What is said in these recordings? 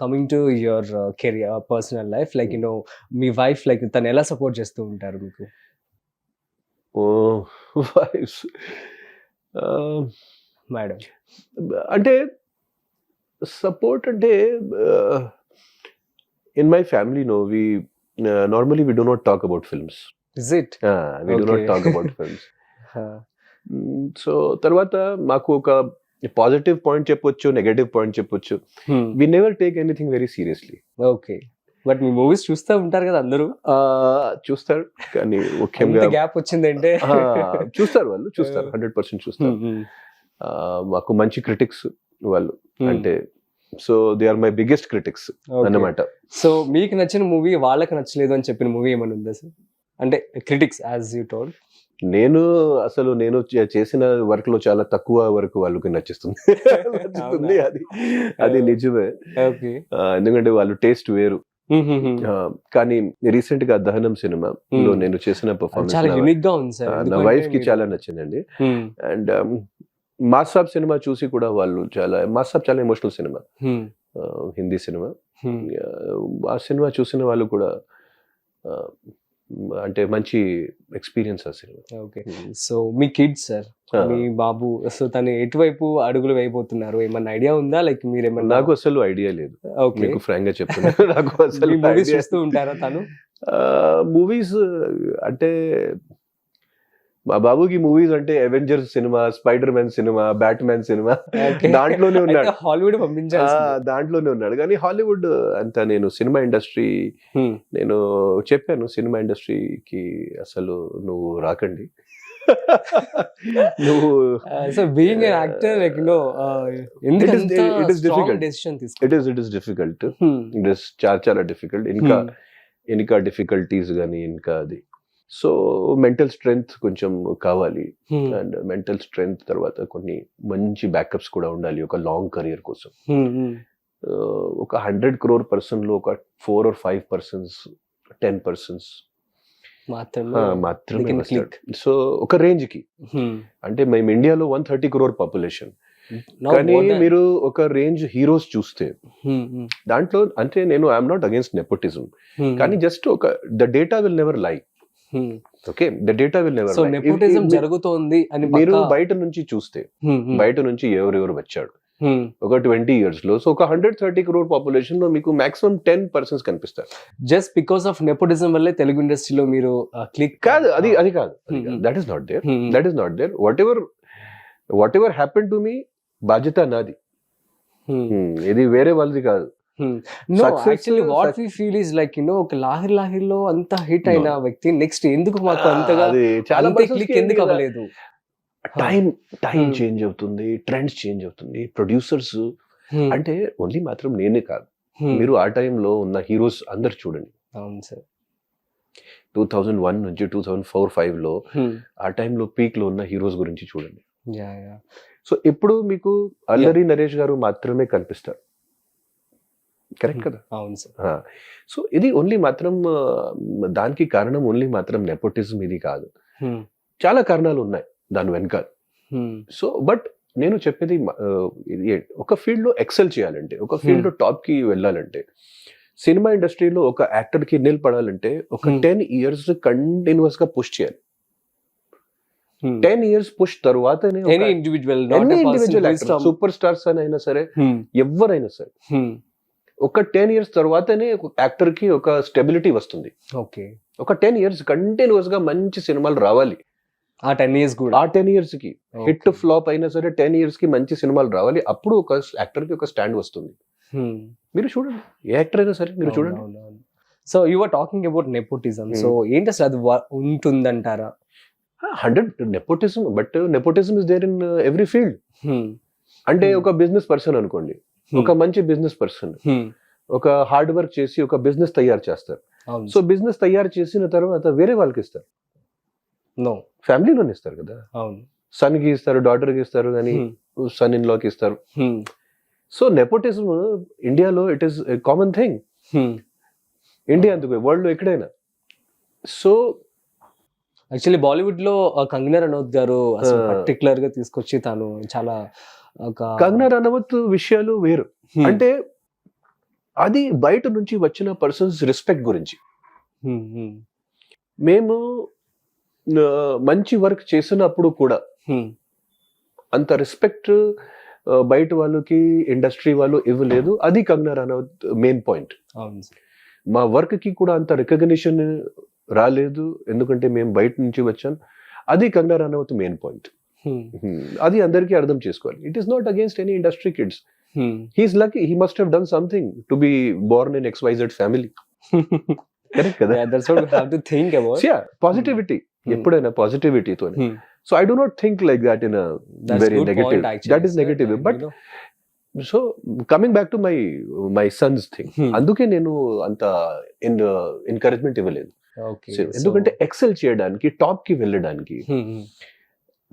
Coming to your career personal life like you know me wife like తను ఎలా support చేస్తూ ఉంటారు మీకు? వైఫ్స్ మేడం అంటే సపోర్ట్ అంటే in my family no we normally we do not talk about films is it we do not Okay. Talk about films so తర్వాత మాకు ఒక పాజిటివ్ పాయింట్ చెప్పొచ్చు నెగటివ్ పాయింట్ చెప్పొచ్చు. We never take anything very seriously okay but me movies చూస్తూ ఉంటారు కదా అందరూ? చూస్తారు. కానీ ముఖ్యంగా గ్యాప్ వచ్చిందంటే. చూస్తారు వాళ్ళు చూస్తారు. హండ్రెడ్ పర్సెంట్ చూస్తారు. Hmm, ఆ, మాకు మంచి క్రిటిక్స్ వాళ్ళు. Hmm. అంటే so they are my biggest critics. అన్నమాట. సో మీకు నచ్చిన మూవీ వాళ్ళకి నచ్చలేదు అని చెప్పిన మూవీ ఏమైనా ఉందా సార్ అంటే క్రిటిక్స్ యాజ్ యూ టోల్ నేను అసలు నేను చేసిన వర్క్లో చాలా తక్కువ వరకు వాళ్ళకి నచ్చుతుంది నచ్చుతుంది? అది. అది నిజమే. ఎందుకంటే వాళ్ళు టేస్ట్ వేరు. కానీ రీసెంట్గా దహనం సినిమా లో. నేను చేసిన పర్ఫార్మెన్స్ నా వైఫ్కి చాలా నచ్చిందండి. అండ్ మాసాబ్ సినిమా చూసి కూడా వాళ్ళు చాలా మాసాబ్ చాలా ఎమోషనల్ సినిమా. హిందీ సినిమా. ఆ సినిమా చూసిన వాళ్ళు కూడా అంటే మంచి ఎక్స్పీరియన్స్ ఆ సినిమా. ఓకే. సో మీ కిడ్స్ సార్ మీ బాబు సో తను ఎటువైపు అడుగులు వేయబోతున్నారు? ఏమన్నా ఐడియా ఉందా? లైక్ మీరు ఏమన్నా నాకు అసలు ఐడియా లేదు. మీకు ఫ్రాంక్గా నాకు అసలు మూవీస్ చూస్తూ ఉంటారా తను? మూవీస్ అంటే మా బాబుకి మూవీస్ అంటే Avengers cinema Spider Man cinema Batman cinema. దాంట్లోనే ఉన్నాడు. హాలీవుడ్ దాంట్లోనే ఉన్నాడు. కానీ హాలీవుడ్ అంత నేను సినిమా ఇండస్ట్రీ నేను చెప్పాను. సినిమా ఇండస్ట్రీకి అసలు నువ్వు రాకండి. నువ్వు so being an actor like know it difficult it is చాలా చాలా డిఫికల్ట్ ఇంకా ఇంకా డిఫికల్టీస్ కానీ ఇంకా అది. సో మెంటల్ స్ట్రెంగ్త్ కొంచెం కావాలి. అండ్ మెంటల్ స్ట్రెంగ్త్ తర్వాత కొన్ని మంచి బ్యాకప్స్ కూడా ఉండాలి ఒక లాంగ్ కెరియర్ కోసం. Uh, ఒక హండ్రెడ్ క్రోర్ పర్సన్లో ఒక four or five persons ten persons. మాత్రమే. సో ఒక రేంజ్కి అంటే మేము ఇండియాలో వన్ థర్టీ క్రోర్ పాపులేషన్. కానీ మీరు ఒక రేంజ్ హీరోస్ చూస్తే దాంట్లో అంటే నేను ఐఎమ్ నాట్ అగేన్స్ట్ నెపోటిజం. కానీ జస్ట్ ఒక the data will never lie. Okay the data will never so nepotism జరుగుతోంది అని మీరు బయట నుంచి చూస్తే Hmm, hmm, బయట నుంచి ఎవరెవరు వచ్చాడు hmm. ఒక ట్వంటీ ఇయర్స్లో సో ఒక హండ్రెడ్ థర్టీ క్రోర్ పాపులేషన్లో మీకు మాక్సిమం టెన్ పర్సన్స్ కనిపిస్తారు. జస్ట్ బికాస్ ఆఫ్ నెపోటిజం వల్లే తెలుగు ఇండస్ట్రీలో మీరు క్లిక్ కాదు అది అది కాదు. That is not there that is not there whatever whatever happen to me బాధ్యత నాది. ఇది వేరే వాళ్ళది కాదు. No actually what we feel is like you know ఒక లాహిర్ లాహిర్లో అంత హిట్ అయిన వ్యక్తి నెక్స్ట్ ఎందుకు మాకు అంతగా అది చాలా క్లిక్ ఎందుకు అవ్వలేదు? Time time Hmm. చేంజ్ అవుతుంది ట్రెండ్స్ చేంజ్ అవుతుంది. ప్రొడ్యూసర్స్ Hmm, అంటే ఓన్లీ మాత్రం నేనే కాదు. Hmm. మీరు ఆ టైంలో ఉన్న హీరోస్ అందరు చూడండి. అవును సార్. టూ థౌజండ్ వన్ నుంచి టూ థౌజండ్ ఫోర్ ఫైవ్లో ఆ టైంలో పీక్లో ఉన్న హీరోస్ గురించి చూడండి. యా యా సో ఎప్పుడు మీకు అల్లరి నరేష్ గారు మాత్రమే కనిపిస్తారు? కరెక్ట్ కదా? అవును సార్. సో ఇది ఓన్లీ మాత్రం దానికి కారణం ఓన్లీ మాత్రం నెపోటిజం ఇది కాదు. చాలా కారణాలు ఉన్నాయి దాని వెనక సో బట్ నేను చెప్పేది ఒక ఫీల్డ్లో ఎక్సెల్ చేయాలంటే ఒక ఫీల్డ్లో టాప్కి వెళ్ళాలంటే సినిమా ఇండస్ట్రీలో ఒక యాక్టర్కి నిలబడాలంటే ఒక. టెన్ ఇయర్స్ కంటిన్యూస్గా పుష్ చేయాలి ten years push individual individual superstars అని అయినా సరే ఎవరైనా సరే ఒక టెన్ ఇయర్స్ తర్వాతనే యాక్టర్కి ఒక స్టెబిలిటీ వస్తుంది. ఓకే. ఒక టెన్ ఇయర్స్ కంటిన్యూస్గా మంచి సినిమాలు రావాలి. ఆ టెన్ ఇయర్స్ కూడా? ఆ టెన్ ఇయర్స్కి హిట్ ఫ్లాప్ అయినా సరే టెన్ ఇయర్స్కి మంచి సినిమాలు రావాలి. అప్పుడు ఒక యాక్టర్కి ఒక స్టాండ్ వస్తుంది. మీరు చూడండి. ఏ యాక్టర్ అయినా సరే మీరు చూడండి. So you are talking about nepotism so ఏంటి అసలు అది ఉంటుందంటారా? Hundred nepotism but nepotism is there in every field. అంటే. ఒక బిజినెస్ పర్సన్ అనుకోండి. ఒక మంచి బిజినెస్ పర్సన్ Hmm. ఒక హార్డ్ వర్క్ చేసి ఒక బిజినెస్ తయారు చేస్తారు. సో బిజినెస్ తయారు చేసిన తర్వాత వేరే వాళ్ళకి ఇస్తారు. నో ఫ్యామిలీలోనే ఇస్తారు కదా. సన్కి ఇస్తారు డాటర్కి ఇస్తారు కానీ Hmm. సన్ ఇన్ లాకి ఇస్తారు. Hmm. సో నెపోటిజం ఇండియాలో it is common thing Hmm. India అందుకు వరల్డ్లో ఎక్కడైనా. సో యాక్చువల్లీ బాలీవుడ్లో కంగనా రనౌత్ గారు. పర్టికులర్గా తీసుకొచ్చి తాను చాలా కంగనా రనవత్ విషయాలు వేరు. అంటే అది బయట నుంచి వచ్చిన పర్సన్స్ రెస్పెక్ట్ గురించి. మేము మంచి వర్క్ చేసినప్పుడు కూడా అంత రెస్పెక్ట్ బయట వాళ్ళకి ఇండస్ట్రీ వాళ్ళు ఇవ్వలేదు. అది కంగనా రనౌత్ మెయిన్ పాయింట్ మా వర్క్కి కూడా అంత రికగ్నిషన్ రాలేదు. ఎందుకంటే మేము బయట నుంచి వచ్చాం. అది కంగనా రనౌత్ మెయిన్ పాయింట్ అది అందరికీ అర్థం చేసుకోవాలి. It is not against any industry kids. He's lucky he must have done something to be born in X Y Z family correct కదా? Yeah, that's what we have to think about. Positivity Hmm. ఎప్పుడైనా పాజిటివిటీతో Hmm. So I do not think like that in very negative that is. Negative but so coming back to my my son's thing Hmm. అందుకే నేను అంత in encouragement ఇవ్వలేదు. ఎందుకంటే XL చేయడానికి టాప్కి వెళ్ళడానికి Hmm, hmm,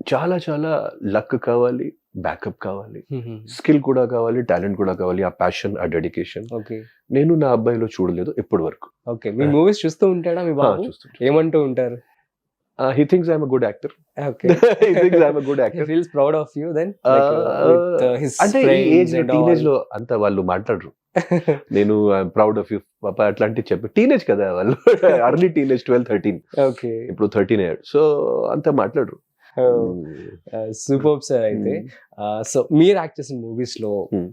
చాలా చాలా లక్ కావాలి బ్యాకప్ కావాలి. స్కిల్ కూడా కావాలి టాలెంట్ కూడా కావాలి ఆ ప్యాషన్ ఆ డెడికేషన్ నేను నా అబ్బాయిలో చూడలేదు ఇప్పటి వరకు okay. మీ మూవీస్ చూస్తూ ఉంటాడా మీ బాబు? ఏమంటూ ఉంటారు? He thinks I'm good actor okay అంటే ఏజ్ టీనేజ్. లో అంత వాళ్ళు మాట్లాడరు. నేను ఐఎమ్ ప్రౌడ్ ఆఫ్ యూ పాప అట్లాంటివి చెప్పి టీనేజ్ కదా వాళ్ళు. Early teenage twelve thirteen okay. ఇప్పుడు థర్టీన్ అయ్యాడు సో అంత మాట్లాడరు. సూపర్ సార్ అయితే సో మీరు యాక్ట్ చేసిన మూవీస్లో Hmm.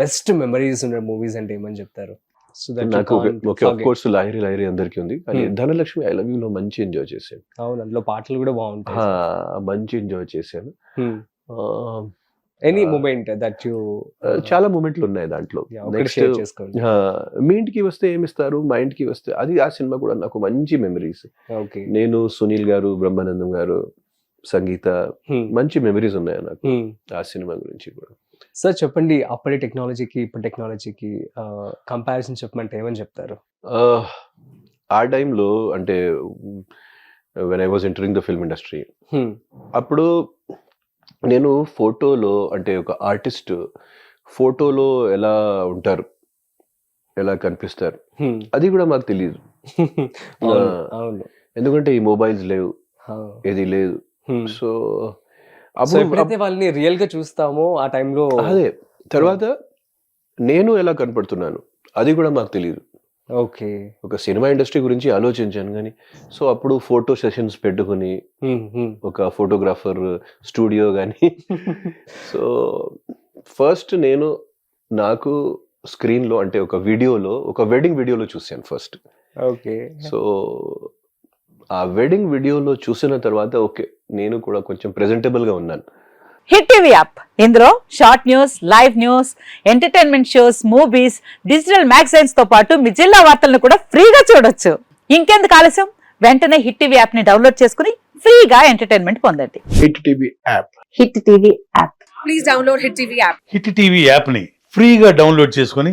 బెస్ట్ మెమరీస్ ఉన్న మూవీస్ అంటే ఏమని చెప్తారు? నాకు okay of course Lahiri Lahiri అందరికీ ఉంది. కానీ Hmm. Dhanalakshmi I love you లో మంచి ఎంజాయ్ చేశాను అవును అందులో పాటలు కూడా బాగుంటాయి. మంచి ఎంజాయ్ చేశాను ఎనీ. మూమెంట్ దట్ యు చాలా మూమెంట్లు ఉన్నాయి దాంట్లో. నెక్స్ట్ మీ ఇంటికి వస్తే ఏమిస్తారు? మా ఇంటికి వస్తే అది ఆ సినిమా కూడా నాకు మంచి మెమరీస్ ఓకే నేను సునీల్ గారు బ్రహ్మానందం గారు సంగీత మంచి మెమరీస్ ఉన్నాయి నాకు ఆ సినిమా గురించి కూడా సార్ చెప్పండి అప్పటి టెక్నాలజీకి ఇప్పుడు టెక్నాలజీకి కంపారిజన్ చెప్పమంటే ఏమని చెప్తారు ఆ, టైంలో అంటే when I was entering the film industry. అప్పుడు నేను ఫోటోలో అంటే ఒక ఆర్టిస్ట్ ఫోటోలో ఎలా ఉంటారు ఎలా కనిపిస్తారు. అది కూడా మాకు తెలియదు ఎందుకంటే ఈ మొబైల్స్ లేవు. ఏది లేదు. సో సో అప్పుడు ఎప్పుడైతే వాళ్ళని రియల్గా చూస్తామో ఆ టైంలో అదే తర్వాత నేను ఎలా కనపడుతున్నాను? అది కూడా మాకు తెలియదు ఓకే. ఒక సినిమా ఇండస్ట్రీ గురించి ఆలోచించాను కానీ సో అప్పుడు ఫోటో సెషన్స్ పెట్టుకుని ఒక ఫోటోగ్రాఫర్ స్టూడియో కానీ సో ఫస్ట్ నేను నాకు స్క్రీన్లో అంటే ఒక వీడియోలో ఒక వెడ్డింగ్ వీడియోలో చూశాను ఫస్ట్. ఓకే. సో ఆ వెడ్డింగ్ వీడియోలో చూసిన తర్వాత ఓకే నేను కూడా కొంచెం ప్రెజెంటబుల్గా ఉన్నాను. Hit TV app. ఇందులో short news live news entertainment shows movies digital మ్యాగజైన్స్తో పాటు మీ జిల్లా వార్తలను కూడా ఫ్రీగా చూడొచ్చు. ఇంకెందుకు ఆలస్యం? వెంటనే హిట్ టీవీ యాప్ని డౌన్లోడ్ చేసుకుని ఫ్రీగా ఎంటర్టైన్మెంట్ పొందండి. Hit TV app. Hit TV app. Please download Hit TV app. Hit TV యాప్ని ఫ్రీగా డౌన్లోడ్ చేసుకొని